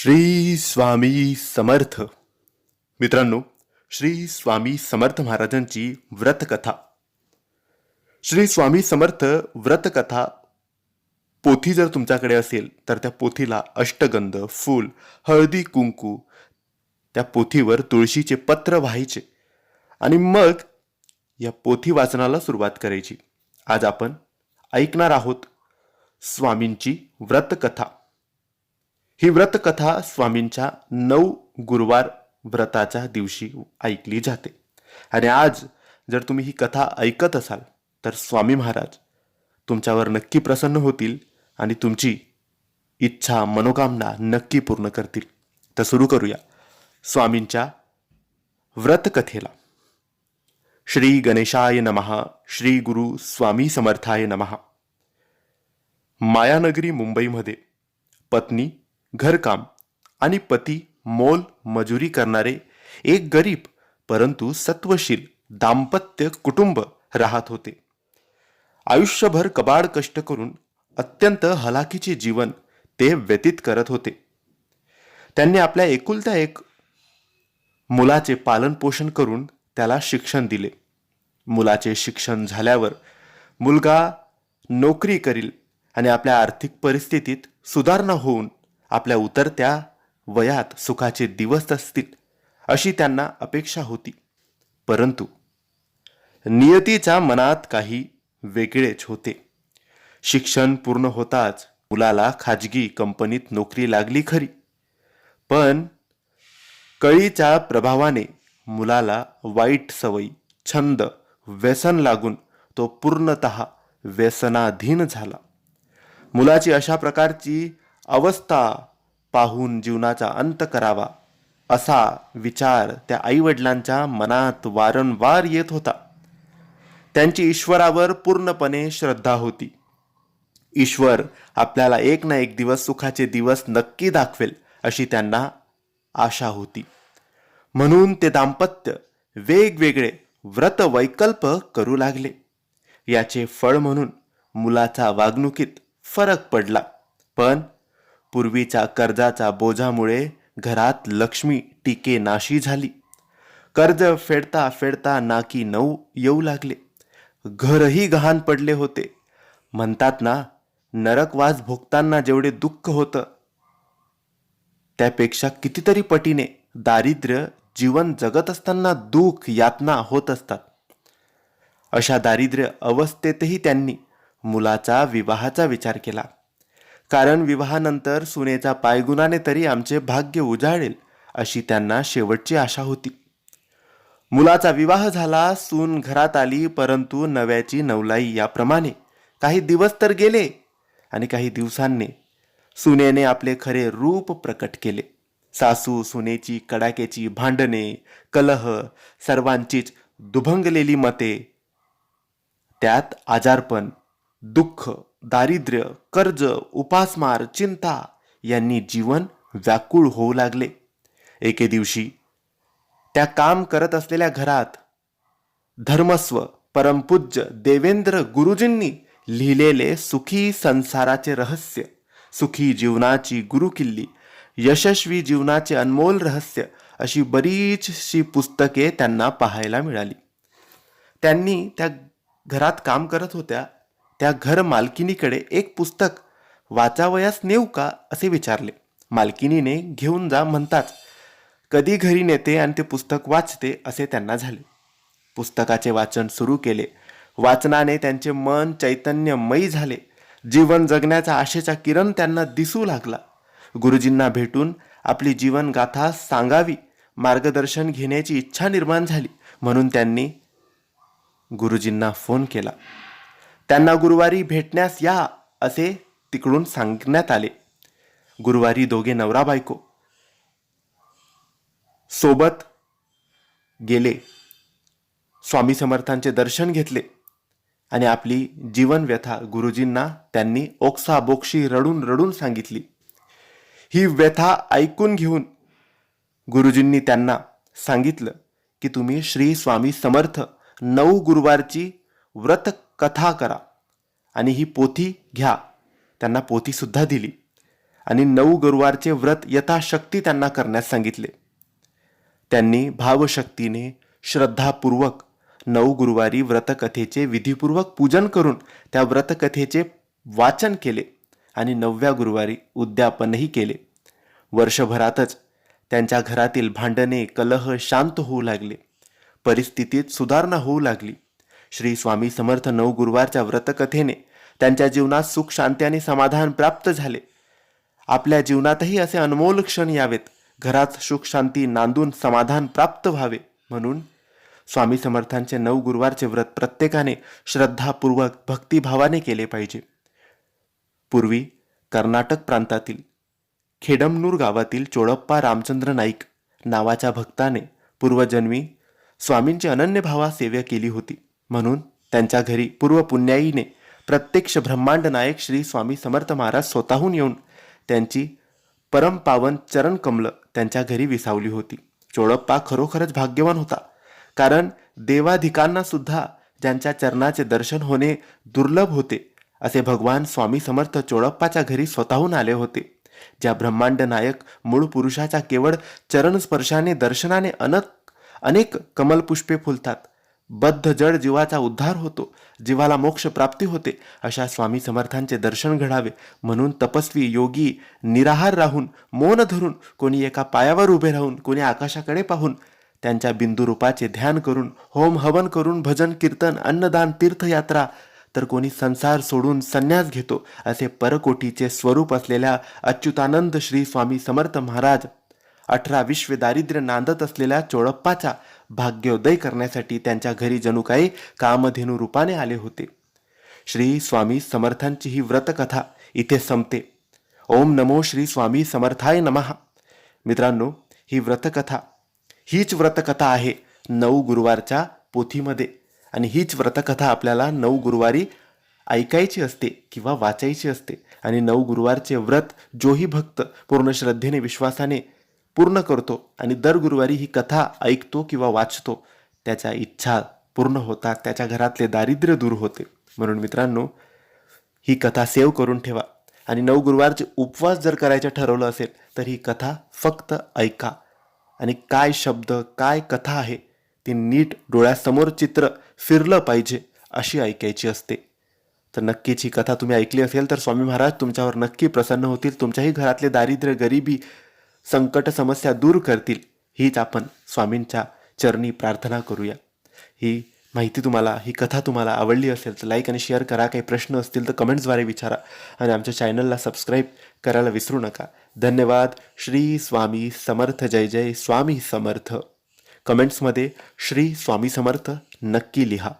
श्री स्वामी समर्थ. मित्रांनो श्री स्वामी समर्थ महाराजांची व्रतकथा. श्री स्वामी समर्थ व्रतकथा पोथी जर तुमच्याकडे असेल तर त्या पोथीला अष्टगंध फूल हळदी कुंकू त्या पोथीवर तुळशीचे पत्र व्हायचे. आणि मग या पोथी वाचनाला सुरुवात करायची. आज आपण ऐकणार आहोत स्वामींची व्रतकथा. ही व्रतकथा स्वामींच्या नऊ गुरुवार व्रताच्या दिवशी ऐकली जाते. आणि आज जर तुम्ही ही कथा ऐकत असाल तर स्वामी महाराज तुमच्यावर नक्की प्रसन्न होतील आणि तुमची इच्छा मनोकामना नक्की पूर्ण करतील. तर सुरू करूया स्वामींच्या व्रतकथेला. श्री गणेशाय नमहा श्री गुरु स्वामी समर्थाय नमः. मायानगरी मुंबईमध्ये पत्नी घरकाम आणि पती मोल मजुरी करणारे एक गरीब परंतु सत्वशील दाम्पत्य कुटुंब राहत होते. आयुष्यभर कबाड कष्ट करून अत्यंत हलाखीचे जीवन ते व्यतीत करत होते. त्यांनी आपल्या एकुलत्या एक मुलाचे पालनपोषण करून त्याला शिक्षण दिले. मुलाचे शिक्षण झाल्यावर मुलगा नोकरी करील आणि आपल्या आर्थिक परिस्थितीत सुधारणा होऊन आपल्या उतरत्या वयात सुखाचे दिवस असतील अशी त्यांना अपेक्षा होती. परंतु नियतीच्या मनात काही वेगळेच होते. शिक्षण पूर्ण होताच मुलाला खाजगी कंपनीत नोकरी लागली खरी. पण कळीच्या प्रभावाने मुलाला वाईट सवयी छंद व्यसन लागून तो पूर्णतः व्यसनाधीन झाला. मुलाची अशा प्रकारची अवस्था पाहून जीवनाचा अंत करावा असा विचार त्या आईवडिलांच्या मनात वारंवार येत होता. त्यांची ईश्वरावर पूर्णपणे श्रद्धा होती. ईश्वर आपल्याला एक ना एक दिवस सुखाचे दिवस नक्की दाखवेल अशी त्यांना आशा होती. म्हणून ते दाम्पत्य वेगवेगळे व्रत वैकल्प करू लागले. याचे फळ म्हणून मुलाचा वागणुकीत फरक पडला. पण पूर्वीच्या कर्जाच्या बोजामुळे घरात लक्ष्मी टीके नाशी झाली. कर्ज फेडता फेडता नाकी नऊ येऊ लागले. घरही गहाण पडले होते. म्हणतात ना नरकवास भोगताना जेवढे दुःख होतं त्यापेक्षा कितीतरी पटीने दारिद्र्य जीवन जगत असताना दुःख यातना होत असतात. अशा दारिद्र्य अवस्थेतही त्यांनी मुलाचा विवाहाचा विचार केला. कारण विवाहानंतर सुनेचा पायगुणाने तरी आमचे भाग्य उजाळेल अशी त्यांना शेवटची आशा होती. मुलाचा विवाह झाला सून घरात आली परंतु नव्याची नवलाई याप्रमाणे. काही दिवस तर गेले आणि काही दिवसांनी सुनेने आपले खरे रूप प्रकट केले. सासू सुनेची कडाक्याची भांडणे कलह सर्वांचीच दुभंगलेली मते त्यात आजारपण दुःख दारिद्र्य कर्ज उपासमार चिंता यांनी जीवन व्याकुळ होऊ लागले. एके दिवशी त्या काम करत असलेल्या घरात धर्मस्व परमपूज्य देवेंद्र गुरुजींनी लिहिलेले सुखी संसाराचे रहस्य सुखी जीवनाची गुरुकिल्ली यशस्वी जीवनाचे अनमोल रहस्य अशी बरीचशी पुस्तके त्यांना पाहायला मिळाली. त्यांनी त्या घरात काम करत होत्या. त्या घर मालकिनीकडे एक पुस्तक वाचावयास नेऊ का? असे विचारले. मालकिनीने घेऊन जा म्हणताच कधी घरी नेते आणि ते पुस्तक वाचते? असे त्यांना झाले. पुस्तकाचे वाचन सुरू केले. वाचनाने त्यांचे मन चैतन्यमयी झाले. जीवन जगण्याचा आशेचा किरण त्यांना दिसू लागला. गुरुजींना भेटून आपली जीवनगाथा सांगावी मार्गदर्शन घेण्याची इच्छा निर्माण झाली. म्हणून त्यांनी गुरुजींना फोन केला. त्यांना गुरुवारी भेटण्यास या असे तिकडून सांगण्यात आले. गुरुवारी दोघे नवरा बायको सोबत गेले. स्वामी समर्थांचे दर्शन घेतले आणि आपली जीवन व्यथा गुरुजींना त्यांनी ओक्साबोक्षी रडून रडून सांगितली. ही व्यथा ऐकून घेऊन गुरुजींनी त्यांना सांगितलं की तुम्ही श्री स्वामी समर्थ नऊ गुरुवारची व्रत कथा करा आणि ही पोथी घ्या. त्यांना पोथीसुद्धा दिली. आणि नऊ गुरुवारचे व्रत यथाशक्ती त्यांना करण्यास सांगितले. त्यांनी भावशक्तीने श्रद्धापूर्वक नऊ गुरुवारी व्रतकथेचे विधीपूर्वक पूजन करून त्या व्रतकथेचे वाचन केले आणि नवव्या गुरुवारी उद्यापनही केले. वर्षभरातच त्यांच्या घरातील भांडणे कलह शांत होऊ लागले. परिस्थितीत सुधारणा होऊ लागली. श्री स्वामी समर्थ नऊ गुरुवारच्या व्रतकथेने त्यांच्या जीवनात सुख शांती आणि समाधान प्राप्त झाले. आपल्या जीवनातही असे अनमोल क्षण यावेत. घरात सुख शांती नांदून समाधान प्राप्त व्हावे. म्हणून स्वामी समर्थांचे नऊ गुरुवारचे व्रत प्रत्येकाने श्रद्धापूर्वक भक्तिभावाने केले पाहिजे. पूर्वी कर्नाटक प्रांतातील खेडमनूर गावातील चोळप्पा रामचंद्र नाईक नावाच्या भक्ताने पूर्वजन्मी स्वामींची अनन्य भावा सेवा केली होती. म्हणून त्यांच्या घरी पूर्व पुण्याईने प्रत्यक्ष ब्रह्मांड नायक श्री स्वामी समर्थ महाराज स्वतःहून येऊन त्यांची परमपावन चरण कमल त्यांच्या घरी विसावली होती. चोळप्पा खरोखरच भाग्यवान होता. कारण देवाधिकांना सुद्धा ज्यांच्या चरणाचे दर्शन होणे दुर्लभ होते असे भगवान स्वामी समर्थ चोळप्पाच्या घरी स्वतःहून आले होते. ज्या ब्रह्मांड नायक मूळ पुरुषाच्या केवळ चरण स्पर्शाने दर्शनाने अनक अनेक कमलपुष्पे फुलतात बद्ध जड जीवाचा उद्धार होतो जीवाला मोक्ष प्राप्ती होते अशा स्वामी समर्थांचे दर्शन घडावे. म्हणून तपस्वी योगी निराहार राहून मौन धरून कोणी एका पायावर उभे राहून कोणी आकाशाकडे पाहून त्यांच्या बिंदुरूपाचे ध्यान करून होम हवन करून भजन कीर्तन अन्नदान तीर्थयात्रा तर कोणी संसार सोडून संन्यास घेतो असे परकोटीचे स्वरूप असलेल्या अच्युतानंद श्री स्वामी समर्थ महाराज अठरा विश्व दारिद्र्य नांदत असलेल्या चोळप्पाचा भाग्योदय करण्यासाठी त्यांच्या घरी जणू काही कामधेनू रूपाने आले होते. श्री स्वामी समर्थांची ही व्रतकथा इथे संपते. ओम नमो श्री स्वामी समर्थाय नमः. मित्रांनो ही व्रतकथा हीच व्रतकथा आहे नऊ गुरुवारच्या पोथीमध्ये. आणि हीच व्रतकथा आपल्याला नऊ गुरुवारी ऐकायची असते किंवा वाचायची असते. आणि नऊ गुरुवारचे व्रत जोही भक्त पूर्ण श्रद्धेने विश्वासाने पूर्ण करतो आणि दर गुरुवारी ही कथा ऐकतो किंवा वाचतो त्याच्या इच्छा पूर्ण होतात त्याच्या घरातले दारिद्र्य दूर होते. म्हणून मित्रांनो ही कथा सेव्ह करून ठेवा. आणि नऊ गुरुवारचे उपवास जर करायचं ठरवलं असेल तर ही कथा फक्त ऐका. आणि काय शब्द काय कथा आहे ती नीट डोळ्यासमोर चित्र फिरलं पाहिजे अशी ऐकायची असते. तर नक्कीच ही कथा तुम्ही ऐकली असेल तर स्वामी महाराज तुमच्यावर नक्की प्रसन्न होतील. तुमच्याही घरातले दारिद्र्य गरिबी संकट समस्या दूर करतील हीच आपण स्वामींच्या चरणी प्रार्थना करूया. ही माहिती तुम्हाला ही कथा तुम्हाला आवडली असेल तर लाईक आणि शेअर करा. काही प्रश्न असतील तर कमेंट्सद्वारे विचारा. आणि आमच्या चॅनलला सबस्क्राईब करायला विसरू नका. धन्यवाद. श्री स्वामी समर्थ. जय जय स्वामी समर्थ. कमेंट्समध्ये श्री स्वामी समर्थ नक्की लिहा.